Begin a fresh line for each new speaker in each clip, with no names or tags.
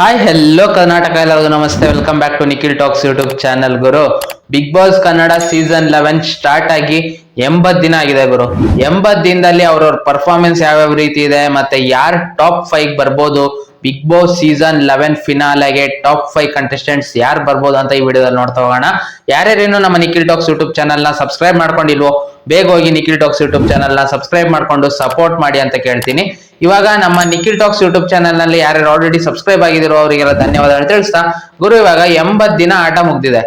Hi hello Karnataka ಎಲ್ಲರಿಗೂ ನಮಸ್ತೆ. Welcome back to Nikhil Talks YouTube channel Guru. Bigg Boss Kannada season eleven start ಆಗಿ ಎಂಬತ್ ದಿನ ಆಗಿದೆ ಗುರು. ಎಂಬತ್ ದಿನದಲ್ಲಿ ಅವ್ರವ್ರ ಪರ್ಫಾರ್ಮೆನ್ಸ್ ಯಾವ್ಯಾವ ರೀತಿ ಇದೆ, ಮತ್ತೆ ಯಾರು ಟಾಪ್ ಫೈವ್ ಬರ್ಬೋದು? ಬಿಗ್ ಬಾಸ್ ಸೀಸನ್ ಲೆವೆನ್ ಫಿನಾಲೆಗೆ ಟಾಪ್ ಫೈವ್ ಕಂಟೆಸ್ಟೆಂಟ್ಸ್ ಯಾರು ಬರ್ಬೋದು ಅಂತ ಈ ವಿಡಿಯೋದಲ್ಲಿ ನೋಡ್ತಾ ಹೋಗೋಣ. ಯಾರ್ಯಾರೇನು ನಮ್ಮ ನಿಖಿಲ್ ಟಾಕ್ಸ್ ಯೂಟ್ಯೂಬ್ ಚಾನಲ್ನ ಸಬ್ಸ್ಕ್ರೈಬ್ ಮಾಡ್ಕೊಂಡಿಲ್ವೋ, ಬೇಗ ಹೋಗಿ ನಿಖಿಲ್ ಟಾಕ್ಸ್ ಯೂಟ್ಯೂಬ್ ಚಾನಲ್ನ ಸಬ್ಸ್ಕ್ರೈಬ್ ಮಾಡ್ಕೊಂಡು ಸಪೋರ್ಟ್ ಮಾಡಿ ಅಂತ ಕೇಳ್ತೀನಿ. ಇವಾಗ ನಮ್ಮ ನಿಖಿಲ್ ಟಾಕ್ಸ್ ಯೂಟ್ಯೂಬ್ ಚಾನಲ್ನಲ್ಲಿ ಯಾರ್ಯಾರು ಆಲ್ರೆಡಿ ಸಬ್ಸ್ಕ್ರೈಬ್ ಆಗಿದಿರೋ ಅವರಿಗೆಲ್ಲ ಧನ್ಯವಾದಗಳು. ತಿಳಿಸ್ತಾ ಗುರು ಇವಾಗ ಎಂಬತ್ ದಿನ ಆಟ ಮುಗ್ದಿದೆ.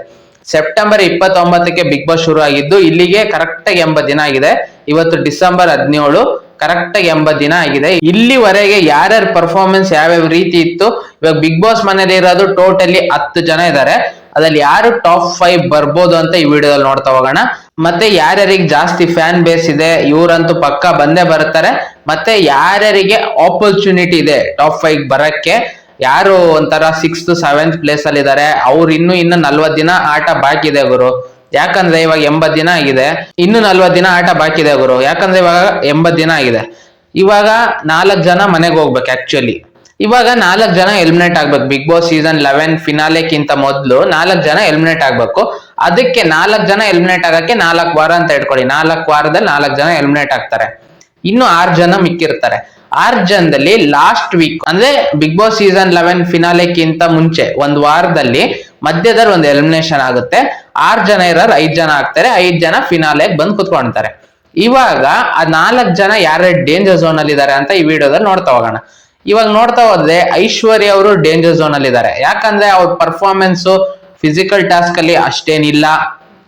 ಸೆಪ್ಟೆಂಬರ್ ಇಪ್ಪತ್ತೊಂಬತ್ತಕ್ಕೆ ಬಿಗ್ ಬಾಸ್ ಶುರು ಆಗಿದ್ದು ಇಲ್ಲಿಗೆ ಕರೆಕ್ಟ್ ಆಗಿ ಎಂಬತ್ ದಿನ ಆಗಿದೆ. ಇವತ್ತು ಡಿಸೆಂಬರ್ ಹದಿನೇಳು ಕರೆಕ್ಟ್ ಆಗಿ ಎಂಬತ್ ದಿನ ಆಗಿದೆ. ಇಲ್ಲಿವರೆಗೆ ಯಾರ್ಯಾರ ಪರ್ಫಾರ್ಮೆನ್ಸ್ ಯಾವ್ಯಾವ ರೀತಿ ಇತ್ತು, ಇವಾಗ ಬಿಗ್ ಬಾಸ್ ಮನೇಲಿ ಇರೋದು ಟೋಟಲಿ ಹತ್ತು ಜನ ಇದ್ದಾರೆ. ಅದ್ರಲ್ಲಿ ಯಾರು ಟಾಪ್ ಫೈವ್ ಬರ್ಬೋದು ಅಂತ ಈ ವಿಡಿಯೋದಲ್ಲಿ ನೋಡ್ತಾ ಹೋಗೋಣ. ಮತ್ತೆ ಯಾರ್ಯಾರಿಗೆ ಜಾಸ್ತಿ ಫ್ಯಾನ್ ಬೇಸ್ ಇದೆ, ಇವರಂತೂ ಪಕ್ಕ ಬಂದೇ ಬರ್ತಾರೆ ಮತ್ತೆ ಯಾರ್ಯಾರಿಗೆ ಆಪರ್ಚುನಿಟಿ ಇದೆ ಟಾಪ್ ಫೈವ್ ಬರಕ್ಕೆ ಯಾರು ಒಂಥರ ಸಿಕ್ಸ್ತ್ ಸೆವೆಂತ್ ಪ್ಲೇಸ್ ಅಲ್ಲಿ ಇದಾರೆ, ಅವ್ರು ಇನ್ನು ಇನ್ನು ನಲ್ವತ್ ದಿನ ಆಟ ಬಾಕಿ ಇದೆ ಗುರು. ಯಾಕಂದ್ರೆ ಇವಾಗ ಎಂಬತ್ ದಿನ ಆಗಿದೆ. ಇನ್ನು ನಲ್ವತ್ ದಿನ ಆಟ ಬಾಕಿ ಇದೆ ಗುರು. ಯಾಕಂದ್ರೆ ಇವಾಗ ಎಂಬತ್ ದಿನ ಆಗಿದೆ. ಇವಾಗ ನಾಲ್ಕು ಜನ ಮನೆಗೆ ಹೋಗ್ಬೇಕು ಆಕ್ಚುಲಿ ಇವಾಗ ನಾಲ್ಕು ಜನ ಎಲಿಮಿನೇಟ್ ಆಗ್ಬೇಕು. ಬಿಗ್ ಬಾಸ್ ಸೀಸನ್ ಲೆವೆನ್ ಫಿನಾಲೆಕ್ಕಿಂತ ಮೊದಲು ನಾಲ್ಕು ಜನ ಎಲಿಮಿನೇಟ್ ಆಗ್ಬೇಕು. ಅದಕ್ಕೆ ನಾಲ್ಕು ಜನ ಎಲಿಮಿನೇಟ್ ಆಗಕ್ಕೆ ನಾಲ್ಕು ವಾರ ಅಂತ ಇಟ್ಕೊಳ್ಳಿ ನಾಲ್ಕು ವಾರದಲ್ಲಿ ನಾಲ್ಕು ಜನ ಎಲಿಮಿನೇಟ್ ಆಗ್ತಾರೆ. ಇನ್ನು ಆರು ಜನ ಮಿಕ್ಕಿರ್ತಾರೆ. ಆರ್ ಜನದಲ್ಲಿ ಲಾಸ್ಟ್ ವೀಕ್ ಅಂದ್ರೆ ಬಿಗ್ ಬಾಸ್ ಸೀಸನ್ ಲೆವೆನ್ ಫಿನಾಲೆಕ್ಕಿಂತ ಮುಂಚೆ, ಒಂದ್ ವಾರದಲ್ಲಿ ಮಧ್ಯದಲ್ಲಿ ಒಂದು ಎಲಿಮಿನೇಷನ್ ಆಗುತ್ತೆ. ಆರ್ ಜನ ಇರೋರು ಐದ್ ಜನ ಆಗ್ತಾರೆ, ಐದ್ ಜನ ಫಿನಾಲೆಗೆ ಬಂದು ಕುತ್ಕೊಳ್ತಾರೆ ಇವಾಗ ಆ ನಾಲ್ಕು ಜನ ಯಾರ ಡೇಂಜರ್ ಝೋನ್ ಅಲ್ಲಿ ಇದಾರೆ ಅಂತ ಈ ವಿಡಿಯೋದಲ್ಲಿ ನೋಡ್ತಾ ಹೋಗೋಣ. ಇವಾಗ ನೋಡ್ತಾ ಹೋದ್ರೆ ಐಶ್ವರ್ಯ ಅವರು ಡೇಂಜರ್ ಝೋನ್ ಅಲ್ಲಿ ಇದ್ದಾರೆ ಯಾಕಂದ್ರೆ ಅವ್ರ ಪರ್ಫಾರ್ಮೆನ್ಸ್ ಫಿಸಿಕಲ್ ಟಾಸ್ಕ್ ಅಲ್ಲಿ ಅಷ್ಟೇನಿಲ್ಲ.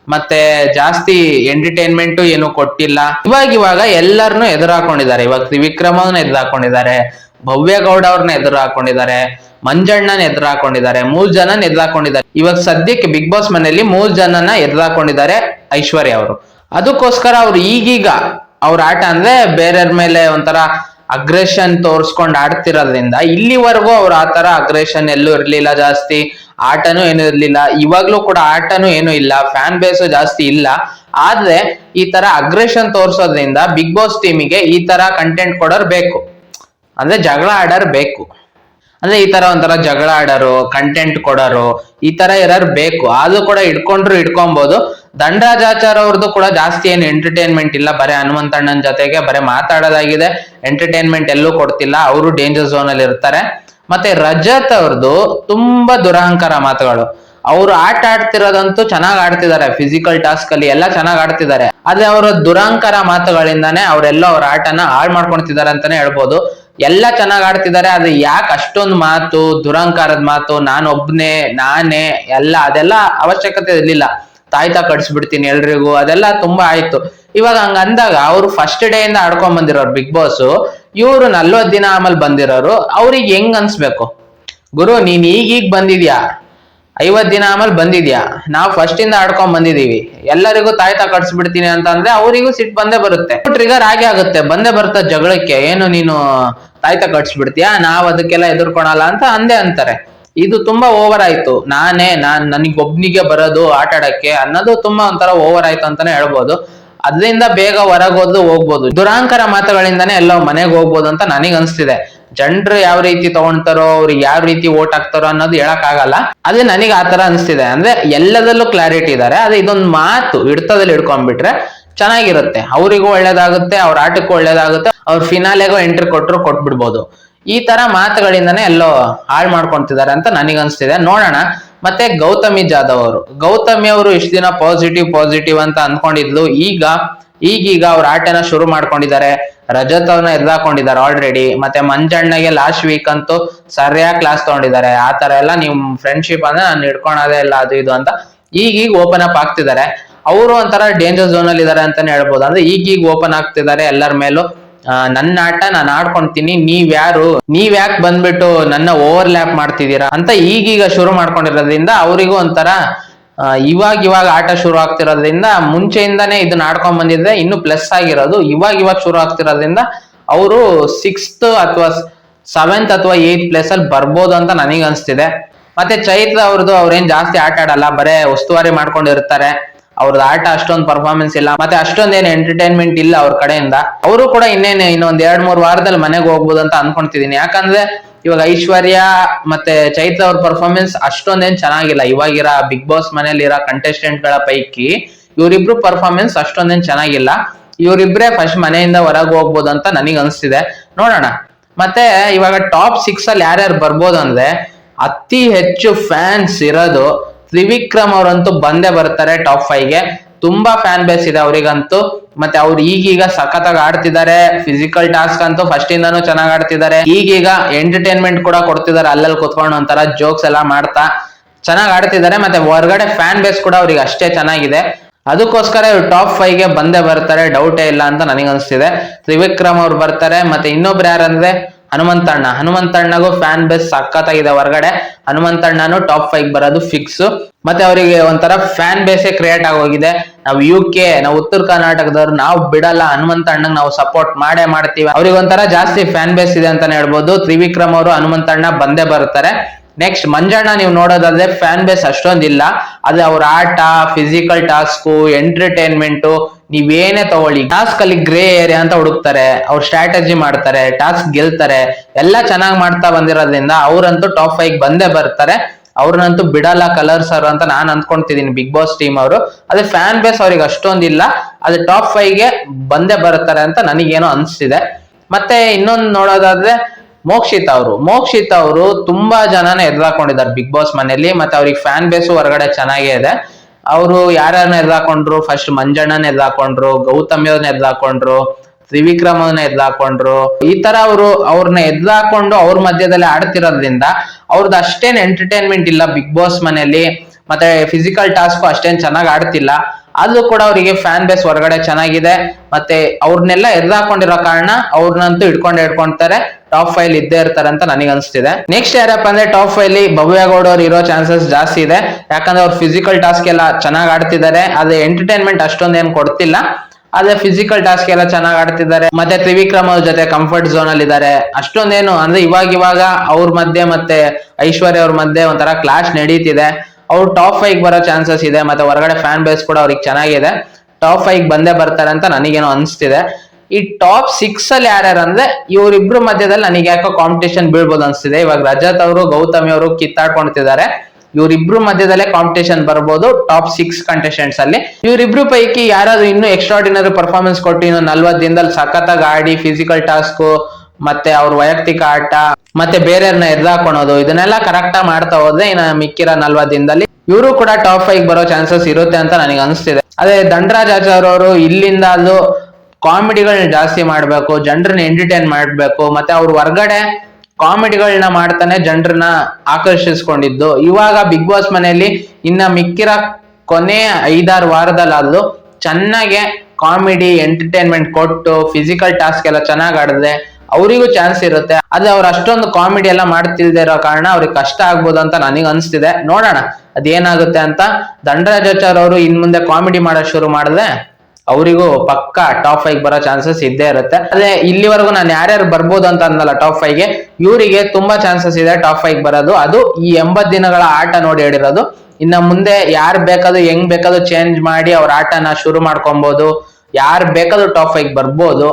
ಮತ್ತೆ ಜಾಸ್ತಿ ಎಂಟರ್ಟೈನ್ಮೆಂಟ್ ಏನು ಕೊಟ್ಟಿಲ್ಲ. ಇವಾಗ ಇವಾಗ ಎಲ್ಲರನ್ನು ಎದುರಾಕೊಂಡಿದ್ದಾರೆ. ಇವಾಗ ತ್ರಿವಿಕ್ರಮನ ಎದುರಾಕೊಂಡಿದ್ದಾರೆ. ಭವ್ಯ ಗೌಡ ಅವ್ರನ್ನ ಎದುರು ಹಾಕೊಂಡಿದ್ದಾರೆ ಮಂಜಣ್ಣನ ಎದುರು ಹಾಕೊಂಡಿದ್ದಾರೆ ಮೂರ್ ಜನನ ಹಾಕೊಂಡಿದ್ದಾರೆ ಇವಾಗ ಸದ್ಯಕ್ಕೆ ಬಿಗ್ ಬಾಸ್ ಮನೆಯಲ್ಲಿ ಮೂರ್ ಜನನ ಎದುರು ಹಾಕೊಂಡಿದ್ದಾರೆ ಐಶ್ವರ್ಯ ಅವರು. ಅದಕ್ಕೋಸ್ಕರ ಅವ್ರು ಈಗೀಗ ಅವ್ರ ಆಟ ಅಂದ್ರೆ ಬೇರೆಯವ್ರ ಮೇಲೆ ಒಂಥರ ಅಗ್ರೆಷನ್ ತೋರಿಸ್ಕೊಂಡು ಆಡ್ತಿರೋದ್ರಿಂದ ಇಲ್ಲಿವರೆಗೂ ಅವ್ರು ಆ ತರ ಅಗ್ರೆಷನ್ ಎಲ್ಲೂ ಇರ್ಲಿಲ್ಲ ಜಾಸ್ತಿ, ಆಟನೂ ಏನು ಇರ್ಲಿಲ್ಲ. ಇವಾಗ್ಲೂ ಕೂಡ ಆಟನೂ ಏನು ಇಲ್ಲ ಫ್ಯಾನ್ ಬೇಸು ಜಾಸ್ತಿ ಇಲ್ಲ. ಆದ್ರೆ ಈ ತರ ಅಗ್ರೆಷನ್ ತೋರ್ಸೋದ್ರಿಂದ ಬಿಗ್ ಬಾಸ್ ಟೀಮಿಗೆ ಈ ತರ ಕಂಟೆಂಟ್ ಕೊಡೋರ್ ಬೇಕು. ಅಂದ್ರೆ ಜಗಳ ಆಡೋರ್ ಬೇಕು. ಅಂದ್ರೆ ಈ ತರ ಒಂಥರ ಜಗಳ ಆಡೋರು ಕಂಟೆಂಟ್ ಕೊಡೋರು, ಈ ತರ ಇರೋರು ಬೇಕು. ಅದು ಕೂಡ ಇಟ್ಕೊಂಡ್ರು ಇಟ್ಕೊಬಹುದು ದಂಡರಾಜಾಚಾರ ಅವ್ರದ್ದು ಕೂಡ ಜಾಸ್ತಿ ಏನು ಎಂಟರ್ಟೈನ್ಮೆಂಟ್ ಇಲ್ಲ. ಬರೀ ಹನುಮಂತಣ್ಣನ ಜೊತೆಗೆ ಬರೀ ಮಾತಾಡೋದಾಗಿದೆ. ಎಂಟರ್ಟೈನ್ಮೆಂಟ್ ಎಲ್ಲೂ ಕೊಡ್ತಿಲ್ಲ. ಅವರು ಡೇಂಜರ್ ಝೋನ್ ಅಲ್ಲಿ ಇರ್ತಾರೆ. ಮತ್ತೆ ರಜತ್ ಅವ್ರದ್ದು ತುಂಬಾ ದುರಹಂಕಾರ ಮಾತುಗಳು. ಅವ್ರು ಆಟ ಆಡ್ತಿರೋದಂತೂ ಚೆನ್ನಾಗ್ ಆಡ್ತಿದ್ದಾರೆ. ಫಿಸಿಕಲ್ ಟಾಸ್ಕ್ ಅಲ್ಲಿ ಎಲ್ಲ ಚೆನ್ನಾಗ್ ಆಡ್ತಿದ್ದಾರೆ. ಆದ್ರೆ ಅವರ ದುರಹಂಕಾರ ಮಾತುಗಳಿಂದಾನೇ ಅವರೆಲ್ಲ ಅವ್ರ ಆಟನ ಹಾಳು ಮಾಡ್ಕೊಳ್ತಿದ್ದಾರೆ ಅಂತಾನೆ ಹೇಳ್ಬೋದು. ಎಲ್ಲ ಚೆನ್ನಾಗ್ ಆಡ್ತಿದ್ದಾರೆ, ಅದು ಯಾಕೆ ಅಷ್ಟೊಂದು ಮಾತು, ದುರಂಕಾರದ ಮಾತು, ನಾನೊಬ್ನೇ, ನಾನೇ, ಎಲ್ಲ, ಅದೆಲ್ಲ ಅವಶ್ಯಕತೆ ಇರಲಿಲ್ಲ. ತಾಯ್ತಾ ಕಟ್ಸ್ಬಿಡ್ತೀನಿ ಎಲ್ರಿಗೂ, ಅದೆಲ್ಲ ತುಂಬಾ ಆಯ್ತು. ಇವಾಗ ಹಂಗ ಅಂದಾಗ ಅವ್ರು ಫಸ್ಟ್ ಡೇ ಇಂದ ಆಡ್ಕೊಂಡ್ ಬಂದಿರೋರು ಬಿಗ್ ಬಾಸ್ ಇವ್ರು ನಲ್ವತ್ ದಿನ ಆಮೇಲೆ ಬಂದಿರೋರು, ಅವ್ರಿಗೆ ಹೆಂಗ್ ಅನ್ಸ್ಬೇಕು? ಗುರು, ನೀನ್ ಈಗೀಗ ಬಂದಿದ್ಯಾ? ಐವತ್ ದಿನ ಆಮೇಲೆ ಬಂದಿದ್ಯಾ? ನಾವು ಫಸ್ಟ್ ಇಂದ ಆಡ್ಕೊಂಡ್ ಬಂದಿದೀವಿ. ಎಲ್ಲರಿಗೂ ತಾಯ್ತಾ ಕಟ್ಸ್ಬಿಡ್ತೀನಿ ಅಂತ ಅಂದ್ರೆ ಅವರಿಗೂ ಸಿಟ್ ಬಂದೇ ಬರುತ್ತೆ. ಟ್ರಿಗರ್ ಆಗಿ ಆಗುತ್ತೆ. ಬಂದೇ ಬರ್ತಾ ಜಗಳಕ್ಕೆ. ಏನು ನೀನು ತಾಯ್ತಾ ಕಟ್ಸ್ಬಿಡ್ತೀಯಾ? ನಾವ್ ಅದಕ್ಕೆಲ್ಲ ಎದುರ್ಕೊಳಲ್ಲ ಅಂತ ಅಂದೇ ಅಂತಾರೆ. ಇದು ತುಂಬಾ ಓವರ್ ಆಯ್ತು. ನಾನೇ, ನಾನ್ ನನಗೊಬ್ನಿಗೆ ಬರೋದು ಆಟ ಆಡಕ್ಕೆ ಅನ್ನೋದು ತುಂಬಾ ಒಂಥರ ಓವರ್ ಆಯ್ತು ಅಂತಾನೆ ಹೇಳ್ಬೋದು. ಅದರಿಂದ ಬೇಗ ಹೊರಗೋದು ಹೋಗ್ಬೋದು. ದುರಾಂಕರ ಮಾತುಗಳಿಂದಾನೇ ಎಲ್ಲೋ ಮನೆಗೆ ಹೋಗ್ಬೋದು ಅಂತ ನನಗೆ ಅನ್ಸ್ತಿದೆ ಜನರು ಯಾವ ರೀತಿ ತಗೊಂತಾರೋ ಅವ್ರಿಗೆ ಯಾವ ರೀತಿ ಓಟ್ ಹಾಕ್ತಾರೋ ಅನ್ನೋದು ಹೇಳಕ್ ಆಗಲ್ಲ ಅದೇ ನನಗೆ ಆತರ ಅನಿಸ್ತಿದೆ. ಅಂದ್ರೆ ಎಲ್ಲದಲ್ಲೂ ಕ್ಲಾರಿಟಿ ಇದಾರೆ ಅದೇ ಇದೊಂದು ಮಾತು ಹಿಡ್ತದಲ್ಲಿ ಹಿಡ್ಕೊಂಡ್ಬಿಟ್ರೆ ಚೆನ್ನಾಗಿರುತ್ತೆ. ಅವರಿಗೂ ಒಳ್ಳೇದಾಗುತ್ತೆ, ಅವ್ರ ಆಟಕ್ಕೂ ಒಳ್ಳೇದಾಗುತ್ತೆ, ಅವ್ರ ಫಿನಾಲೆಗೂ ಎಂಟ್ರಿ ಕೊಟ್ಟರು ಕೊಟ್ಬಿಡ್ಬೋದು. ಈ ತರ ಮಾತುಗಳಿಂದನೇ ಎಲ್ಲೋ ಹಾಳು ಮಾಡ್ಕೊಂತಿದ್ದಾರೆ ಅಂತ ನನಗ್ ಅನ್ಸ್ತಿದೆ. ನೋಡೋಣ. ಮತ್ತೆ ಗೌತಮಿ ಜಾಧವ್ ಅವರು. ಗೌತಮಿ ಅವರು ಇಷ್ಟು ದಿನ ಪಾಸಿಟಿವ್ ಪಾಸಿಟಿವ್ ಅಂತ ಅನ್ಕೊಂಡಿದ್ಲು ಈಗ ಈಗೀಗ ಅವ್ರ ಆಟನ ಶುರು ಮಾಡ್ಕೊಂಡಿದ್ದಾರೆ. ರಜತ್ ಅವ್ರನ್ನ ಎದುರಾಕೊಂಡಿದ್ದಾರೆ ಆಲ್ರೆಡಿ ಮತ್ತೆ ಮಂಜಣ್ಣಗೆ ಲಾಸ್ಟ್ ವೀಕ್ ಅಂತೂ ಸರಿಯಾಗಿ ಕ್ಲಾಸ್ ತಗೊಂಡಿದ್ದಾರೆ. ಆ ತರ ಎಲ್ಲ ನಿಮ್ ಫ್ರೆಂಡ್ಶಿಪ್ ಅಂದ್ರೆ ನಾನು ಹಿಡ್ಕೊಳೋದೇ ಇಲ್ಲ, ಅದು ಇದು ಅಂತ ಈಗೀಗ ಓಪನ್ ಅಪ್ ಆಗ್ತಿದ್ದಾರೆ. ಅವರು ಒಂಥರ ಡೇಂಜರ್ ಝೋನ್ ಅಲ್ಲಿ ಇದಾರೆ ಅಂತಾನೆ ಹೇಳ್ಬೋದು. ಅಂದ್ರೆ ಈಗೀಗ ಓಪನ್ ಆಗ್ತಿದ್ದಾರೆ ಎಲ್ಲರ ಮೇಲೂ. ನನ್ನ ಆಟ ನಾನು ಆಡ್ಕೊಂತೀನಿ, ನೀವ್ ಯಾರು? ನೀವ್ ಯಾಕೆ ಬಂದ್ಬಿಟ್ಟು ನನ್ನ ಓವರ್ ಲ್ಯಾಪ್ ಮಾಡ್ತಿದ್ದೀರಾ? ಅಂತ ಈಗೀಗ ಶುರು ಮಾಡ್ಕೊಂಡಿರೋದ್ರಿಂದ ಅವರಿಗೂ ಒಂಥರ ಇವಾಗ ಇವಾಗ ಆಟ ಶುರು ಆಗ್ತಿರೋದ್ರಿಂದ ಮುಂಚೆಯಿಂದಾನೇ ಇದನ್ನ ಆಡ್ಕೊಂಡ್ ಬಂದಿದ್ರೆ ಇನ್ನು ಪ್ಲಸ್ ಆಗಿರೋದು. ಇವಾಗ ಇವಾಗ ಶುರು ಆಗ್ತಿರೋದ್ರಿಂದ ಅವರು ಸಿಕ್ಸ್ತ್ ಅಥವಾ ಸೆವೆಂತ್ ಅಥವಾ ಏತ್ ಪ್ಲೇಸ್ ಅಲ್ಲಿ ಬರ್ಬೋದು ಅಂತ ನನಗೆ ಅನಿಸ್ತಿದೆ. ಮತ್ತೆ ಚೈತ್ರ ಅವ್ರದ್ದು ಅವ್ರೇನ್ ಜಾಸ್ತಿ ಆಟ ಆಡಲ್ಲ, ಬರೇ ಉಸ್ತುವಾರಿ ಮಾಡ್ಕೊಂಡಿರ್ತಾರೆ. ಅವ್ರದ್ದು ಆಟ ಅಷ್ಟೊಂದು ಪರ್ಫಾರ್ಮೆನ್ಸ್ ಇಲ್ಲ. ಮತ್ತೆ ಅಷ್ಟೊಂದೇನು ಎಂಟರ್ಟೈನ್ಮೆಂಟ್ ಇಲ್ಲ ಅವ್ರ ಕಡೆಯಿಂದ. ಅವರು ಕೂಡ ಇನ್ನೇನು ಇನ್ನೊಂದ್ ಎರಡ್ ಮೂರ್ ವಾರದಲ್ಲಿ ಮನೆಗೆ ಹೋಗ್ಬೋದು ಅಂತ ಅನ್ಕೊಂತಿದೀನಿ. ಯಾಕಂದ್ರೆ ಇವಾಗ ಐಶ್ವರ್ಯ ಮತ್ತೆ ಚೈತ್ರ ಅವ್ರ ಪರ್ಫಾರ್ಮೆನ್ಸ್ ಅಷ್ಟೊಂದೇನ್ ಚೆನ್ನಾಗಿಲ್ಲ. ಇವಾಗಿರೋ ಬಿಗ್ ಬಾಸ್ ಮನೇಲಿರೋ ಕಂಟೆಸ್ಟೆಂಟ್ಗಳ ಪೈಕಿ ಇವರಿಬ್ರು ಪರ್ಫಾರ್ಮೆನ್ಸ್ ಅಷ್ಟೊಂದೇನ್ ಚೆನ್ನಾಗಿಲ್ಲ. ಇವರಿಬ್ರೇ ಫಸ್ಟ್ ಮನೆಯಿಂದ ಹೊರಗೆ ಹೋಗ್ಬೋದು ಅಂತ ನನಗೆ ಅನಿಸ್ತಿದೆ. ನೋಡೋಣ. ಮತ್ತೆ ಇವಾಗ ಟಾಪ್ ಸಿಕ್ಸ್ ಅಲ್ಲಿ ಯಾರ್ಯಾರು ಬರ್ಬೋದು ಅಂದ್ರೆ ಅತಿ ಹೆಚ್ಚು ಫ್ಯಾನ್ಸ್ ಇರೋದು ತ್ರಿವಿಕ್ರಮ್ ಅವರಂತೂ ಬಂದೇ ಬರ್ತಾರೆ ಟಾಪ್ ಫೈವ್ಗೆ. ತುಂಬಾ ಫ್ಯಾನ್ ಬೇಸ್ ಇದೆ ಅವರಿಗಂತೂ. ಮತ್ತೆ ಅವ್ರು ಈಗೀಗ ಸಖತ್ತಾಗಿ ಆಡ್ತಿದ್ದಾರೆ. ಫಿಸಿಕಲ್ ಟಾಸ್ಕ್ ಅಂತೂ ಫಸ್ಟ್ ಇಂದಾನು ಚೆನ್ನಾಗಿ ಆಡ್ತಿದ್ದಾರೆ. ಈಗೀಗ ಎಂಟರ್ಟೈನ್ಮೆಂಟ್ ಕೂಡ ಕೊಡ್ತಿದ್ದಾರೆ ಅಲ್ಲಲ್ಲಿ ಕುತ್ಕೊಂಡು ಒಂಥರ ಜೋಕ್ಸ್ ಎಲ್ಲ ಮಾಡ್ತಾ. ಚೆನ್ನಾಗಿ ಆಡ್ತಿದ್ದಾರೆ, ಮತ್ತೆ ಹೊರಗಡೆ ಫ್ಯಾನ್ ಬೇಸ್ ಕೂಡ ಅವ್ರಿಗೆ ಅಷ್ಟೇ ಚೆನ್ನಾಗಿದೆ. ಅದಕ್ಕೋಸ್ಕರ ಇವ್ರು ಟಾಪ್ ಫೈವ್ಗೆ ಬಂದೇ ಬರ್ತಾರೆ ಡೌಟೇ ಇಲ್ಲ ಅಂತ ನನಗೆ ಅನಿಸ್ತಿದೆ ತ್ರಿವಿಕ್ರಮ್ ಅವ್ರು ಬರ್ತಾರೆ, ಮತ್ತೆ ಇನ್ನೊಬ್ರು ಯಾರಂದ್ರೆ ಹನುಮಂತಣ್ಣ. ಹನುಮಂತಣ್ಣಗೂ ಫ್ಯಾನ್ ಬೇಸ್ ಸಖತ್ತಾಗಿದೆ ಹೊರಗಡೆ. ಹನುಮಂತಣ್ಣನು ಟಾಪ್ ಫೈವ್ ಬರೋದು ಫಿಕ್ಸ್ ಮತ್ತೆ ಅವರಿಗೆ ಒಂಥರ ಫ್ಯಾನ್ ಬೇಸೇ ಕ್ರಿಯೇಟ್ ಆಗೋಗಿದೆ. ನಾವು ಯು ಕೆ ನಾವು ಉತ್ತರ ಕರ್ನಾಟಕದವ್ರು, ನಾವು ಬಿಡಲ್ಲ. ಹನುಮಂತಣ್ಣಗ್ ನಾವು ಸಪೋರ್ಟ್ ಮಾಡೇ ಮಾಡ್ತೀವಿ. ಅವ್ರಿಗೆ ಒಂಥರ ಜಾಸ್ತಿ ಫ್ಯಾನ್ ಬೇಸ್ ಇದೆ ಅಂತಾನೆ ಹೇಳ್ಬೋದು. ತ್ರಿವಿಕ್ರಮ್ ಅವರು, ಹನುಮಂತಣ್ಣ ಬಂದೇ ಬರ್ತಾರೆ ನೆಕ್ಸ್ಟ್ ಮಂಜಣ್ಣ ನೀವು ನೋಡೋದಾದ್ರೆ ಫ್ಯಾನ್ ಬೇಸ್ ಅಷ್ಟೊಂದಿಲ್ಲ. ಅದೇ ಅವ್ರ ಆಟ ಫಿಸಿಕಲ್ ಟಾಸ್ಕು ಎಂಟರ್ಟೈನ್ಮೆಂಟ್ ನೀವೇನೇ ತಗೊಳ್ಳಿ. ಟಾಸ್ಕ್ ಅಲ್ಲಿ ಗ್ರೇ ಏರಿಯಾ ಅಂತ ಹುಡುಕ್ತಾರೆ, ಅವ್ರ ಸ್ಟ್ರಾಟಜಿ ಮಾಡ್ತಾರೆ ಟಾಸ್ಕ್ ಗೆಲ್ತಾರೆ, ಎಲ್ಲ ಚೆನ್ನಾಗಿ ಮಾಡ್ತಾ ಬಂದಿರೋದ್ರಿಂದ ಅವ್ರಂತೂ ಟಾಪ್ ಫೈವ್ ಬಂದೇ ಬರ್ತಾರೆ. ಅವ್ರನ್ನಂತೂ ಬಿಡಲ್ಲ ಕಲರ್ಸ್ ಅವರು ಅಂತ ನಾನು ಅಂದ್ಕೊಂತಿದೀನಿ ಬಿಗ್ ಬಾಸ್ ಟೀಮ್ ಅವರು. ಅದೇ ಫ್ಯಾನ್ ಬೇಸ್ ಅವ್ರಿಗೆ ಅಷ್ಟೊಂದಿಲ್ಲ, ಅದು ಟಾಪ್ ಫೈವ್ಗೆ ಬಂದೇ ಬರ್ತಾರೆ ಅಂತ ನನಗೇನೋ ಅನಿಸ್ತಿದೆ. ಮತ್ತೆ ಇನ್ನೊಂದು ನೋಡೋದಾದ್ರೆ ಮೋಕ್ಷಿತ್ ಅವರು. ಮೋಕ್ಷಿತ್ ಅವರು ತುಂಬಾ ಜನನ ಎದುರಾಕೊಂಡಿದ್ದಾರೆ ಬಿಗ್ ಬಾಸ್ ಮನೆಯಲ್ಲಿ, ಮತ್ತೆ ಅವ್ರಿಗೆ ಫ್ಯಾನ್ ಬೇಸು ಹೊರಗಡೆ ಚೆನ್ನಾಗೇ ಇದೆ. ಅವರು ಯಾರ್ಯಾರನ್ನ ಎದ್ದಾಕೊಂಡ್ರು ಫಸ್ಟ್ ಮಂಜಣ್ಣನ ಎದ್ದಾಕೊಂಡ್ರು ಗೌತಮ್ಯವನ್ನ ಎದ್ದಾಕೊಂಡ್ರು ತ್ರಿವಿಕ್ರಮವನ್ನ ಎದ್ದಾಕೊಂಡ್ರು ಈ ತರ ಅವರು ಅವ್ರನ್ನ ಎದ್ದಾಕೊಂಡು ಅವ್ರ ಮಧ್ಯದಲ್ಲಿ ಆಡ್ತಿರೋದ್ರಿಂದ ಅವ್ರದ್ದು ಅಷ್ಟೇನ್ ಎಂಟರ್ಟೈನ್ಮೆಂಟ್ ಇಲ್ಲ ಬಿಗ್ ಬಾಸ್ ಮನೆಯಲ್ಲಿ. ಮತ್ತೆ ಫಿಸಿಕಲ್ ಟಾಸ್ಕ್ ಅಷ್ಟೇನ್ ಚೆನ್ನಾಗಿ ಆಡ್ತಿಲ್ಲ. ಆದ್ರೂ ಕೂಡ ಅವರಿಗೆ ಫ್ಯಾನ್ ಬೇಸ್ ಹೊರಗಡೆ ಚೆನ್ನಾಗಿದೆ. ಮತ್ತೆ ಅವ್ರನ್ನೆಲ್ಲ ಎದ್ದಾಕೊಂಡಿರೋ ಕಾರಣ ಅವ್ರನ್ನಂತೂ ಇಟ್ಕೊಂಡು ಹಿಡ್ಕೊಂತಾರೆ. ಟಾಪ್ ಫೈಲ್ ಇದ್ದೇ ಇರ್ತಾರೆ ಅಂತ ನನಗೆ ಅನಿಸ್ತಿದೆ. ನೆಕ್ಸ್ಟ್ ಯಾರಪ್ಪ ಅಂದ್ರೆ ಟಾಪ್ ಫೈಲ್ ಭವ್ಯಗೌಡ ಅವ್ರು ಇರೋ ಚಾನ್ಸಸ್ ಜಾಸ್ತಿ ಇದೆ. ಯಾಕಂದ್ರೆ ಅವ್ರು ಫಿಸಿಕಲ್ ಟಾಸ್ಕ್ ಎಲ್ಲ ಚೆನ್ನಾಗಿ ಆಡ್ತಿದ್ದಾರೆ. ಅದೇ ಎಂಟರ್ಟೈನ್ಮೆಂಟ್ ಅಷ್ಟೊಂದೇನ್ ಕೊಡ್ತಿಲ್ಲ. ಅದೇ ಫಿಸಿಕಲ್ ಟಾಸ್ಕ್ ಎಲ್ಲ ಚೆನ್ನಾಗಿ ಆಡ್ತಿದ್ದಾರೆ. ಮತ್ತೆ ತ್ರಿವಿಕ್ರಮ್ ಅವ್ರ ಜೊತೆ ಕಂಫರ್ಟ್ ಝೋನ್ ಅಲ್ಲಿ ಇದ್ದಾರೆ ಅಷ್ಟೊಂದೇನು ಅಂದ್ರೆ ಇವಾಗ ಇವಾಗ ಅವ್ರ ಮಧ್ಯೆ ಮತ್ತೆ ಐಶ್ವರ್ಯ ಅವ್ರ ಮಧ್ಯೆ ಒಂಥರ ಕ್ಲಾಶ್ ನಡೀತಿದೆ. ಅವ್ರು ಟಾಪ್ ಫೈವ್ ಬರೋ ಚಾನ್ಸಸ್ ಇದೆ, ಮತ್ತೆ ಹೊರಗಡೆ ಫ್ಯಾನ್ ಬೇಸ್ ಕೂಡ ಅವ್ರಿಗೆ ಚೆನ್ನಾಗಿದೆ. ಟಾಪ್ ಫೈವ್ ಬಂದೇ ಬರ್ತಾರೆ ಅಂತ ನನಗೇನೋ ಅನಿಸ್ತಿದೆ. ಈ ಟಾಪ್ ಸಿಕ್ಸ್ ಅಲ್ಲಿ ಯಾರ್ಯಾರು ಅಂದ್ರೆ, ಇವರಿಬ್ರು ಮಧ್ಯದಲ್ಲಿ ನನಗೆ ಯಾಕೋ ಕಾಂಪಿಟೇಷನ್ ಬೀಳ್ಬೋದು ಅನಿಸ್ತಿದೆ. ಇವಾಗ ರಜತ್ ಅವರು, ಗೌತಮಿ ಅವರು ಕಿತ್ತಾಡ್ಕೊಂತಿದ್ದಾರೆ ಇವರಿಬ್ರು ಮಧ್ಯದಲ್ಲೇ ಕಾಂಪಿಟೇಷನ್ ಬರ್ಬೋದು ಟಾಪ್ ಸಿಕ್ಸ್ ಕಂಟೆಸ್ಟೆಂಟ್ಸ್ ಅಲ್ಲಿ. ಇವರಿಬ್ರು ಪೈಕಿ ಯಾರಾದ್ರೂ ಇನ್ನೂ ಎಕ್ಸ್ಟ್ರಾಡಿನರಿ ಪರ್ಫಾರ್ಮೆನ್ಸ್ ಕೊಟ್ಟು ಇನ್ನು ನಲ್ವತ್ತು ದಿನದಲ್ಲಿ ಸಖತ್ತಾಗಿ ಆಡಿ ಫಿಸಿಕಲ್ ಟಾಸ್ಕ್ ಮತ್ತೆ ಅವ್ರ ವೈಯಕ್ತಿಕ ಆಟ ಮತ್ತೆ ಬೇರೆಯವ್ರನ್ನ ಎದ್ದಾಕೊಳೋದು ಇದನ್ನೆಲ್ಲ ಕರೆಕ್ಟ್ ಆಗಿ ಮಾಡ್ತಾ ಹೋದ್ರೆ ಇನ್ನ ಮಿಕ್ಕಿರೋ ನಲ್ವತ್ತು ದಿನದಲ್ಲಿ ಇವರು ಕೂಡ ಟಾಪ್ ಫೈವ್ ಬರೋ ಚಾನ್ಸಸ್ ಇರುತ್ತೆ ಅಂತ ನನಗೆ ಅನಿಸ್ತಿದೆ. ಅದೇ ದಂಡರಾಜ್ ಆಚಾರ್ ಅವರು ಇಲ್ಲಿಂದ ಅಲ್ಲೂ ಕಾಮಿಡಿಗಳನ್ನ ಜಾಸ್ತಿ ಮಾಡಬೇಕು, ಜನರನ್ನ ಎಂಟರ್ಟೈನ್ ಮಾಡಬೇಕು, ಮತ್ತೆ ಅವ್ರ ಹೊರ್ಗಡೆ ಕಾಮಿಡಿಗಳನ್ನ ಮಾಡ್ತಾನೆ ಜನರನ್ನ ಆಕರ್ಷಿಸ್ಕೊಂಡಿದ್ದು. ಇವಾಗ ಬಿಗ್ ಬಾಸ್ ಮನೆಯಲ್ಲಿ ಇನ್ನ ಮಿಕ್ಕಿರ ಕೊನೆ ಐದಾರು ವಾರದಲ್ಲಾದ್ರೂ ಚೆನ್ನಾಗೆ ಕಾಮಿಡಿ ಎಂಟರ್ಟೈನ್ಮೆಂಟ್ ಕೊಟ್ಟು ಫಿಸಿಕಲ್ ಟಾಸ್ಕ್ ಎಲ್ಲ ಚೆನ್ನಾಗಿ ಆಡಿದ್ರೆ ಅವರಿಗೂ ಚಾನ್ಸ್ ಇರುತ್ತೆ. ಆದ್ರೆ ಅವ್ರು ಅಷ್ಟೊಂದು ಕಾಮಿಡಿ ಎಲ್ಲ ಮಾಡ್ತಿಲ್ದೆ ಇರೋ ಕಾರಣ ಅವ್ರಿಗೆ ಕಷ್ಟ ಆಗ್ಬೋದು ಅಂತ ನನಗೆ ಅನಿಸ್ತಿದೆ. ನೋಡೋಣ ಅದೇನಾಗುತ್ತೆ ಅಂತ. ದಂಡರಾಜಾಚಾರ್ ಅವರು ಇನ್ ಮುಂದೆ ಕಾಮಿಡಿ ಮಾಡೋ ಶುರು ಮಾಡಿದ್ರೆ ಅವರಿಗೂ ಪಕ್ಕ ಟಾಪ್ ಫೈವ್ ಬರೋ ಚಾನ್ಸಸ್ ಇದ್ದೇ ಇರುತ್ತೆ. ಅದೇ ಇಲ್ಲಿವರೆಗೂ ನಾನು ಯಾರ್ಯಾರು ಬರ್ಬೋದು ಅಂತ ಅಂದಲ್ಲ ಟಾಪ್ ಫೈವ್ಗೆ, ಇವರಿಗೆ ತುಂಬಾ ಚಾನ್ಸಸ್ ಇದೆ ಟಾಪ್ ಫೈವ್ ಬರೋದು. ಅದು ಈ ಎಂಬತ್ ದಿನಗಳ ಆಟ ನೋಡಿ ಹೇಳಿರೋದು. ಇನ್ನ ಮುಂದೆ ಯಾರು ಬೇಕಾದ್ರೂ ಹೆಂಗ್ ಬೇಕಾದ್ರೂ ಚೇಂಜ್ ಮಾಡಿ ಅವ್ರ ಆಟನ ಶುರು ಮಾಡ್ಕೊಬಹುದು ಯಾರು ಬೇಕಾದ್ರೂ ಟಾಪ್ ಫೈವ್ ಬರ್ಬೋದು.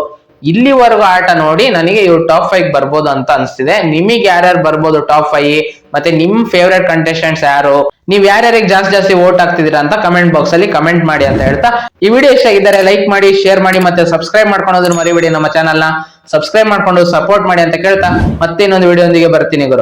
ಇಲ್ಲಿವರೆಗೂ ಆಟ ನೋಡಿ ನನಗೆ ಇವ್ರು ಟಾಪ್ ಫೈವ್ ಬರ್ಬೋದು ಅಂತ ಅನ್ಸ್ತಿದೆ. ನಿಮಗೆ ಯಾರ್ಯಾರು ಬರ್ಬೋದು ಟಾಪ್ ಫೈವ್ ಮತ್ತೆ ನಿಮ್ ಫೇವ್ರೆಟ್ ಕಂಟೆಸ್ಟೆಂಟ್ಸ್ ಯಾರು? ನೀವ್ ಯಾರ್ಯಾರಿಗೆ ಜಾಸ್ತಿ ಜಾಸ್ತಿ ವೋಟ್ ಹಾಕ್ತಿದ್ದೀರಾ ಅಂತ ಕಮೆಂಟ್ ಬಾಕ್ಸ್ ಅಲ್ಲಿ ಕಮೆಂಟ್ ಮಾಡಿ ಅಂತ ಹೇಳ್ತಾ. ಈ ವಿಡಿಯೋ ಇಷ್ಟ ಆಗಿದ್ದಾರೆ ಲೈಕ್ ಮಾಡಿ ಶೇರ್ ಮಾಡಿ ಮತ್ತೆ ಸಬ್ಸ್ಕ್ರೈಬ್ ಮಾಡ್ಕೊಳೋದ್ರ ಮರಿಬೇಡಿ ನಮ್ಮ ಚಾನಲ್ನ. ಸಬ್ಸ್ಕ್ರೈಬ್ ಮಾಡ್ಕೊಂಡು ಸಪೋರ್ಟ್ ಮಾಡಿ ಅಂತ ಕೇಳ್ತಾ ಮತ್ತೆ ಇನ್ನೊಂದು ವಿಡಿಯೋ ಒಂದಿಗೆ ಬರ್ತೀನಿ ಗುರು.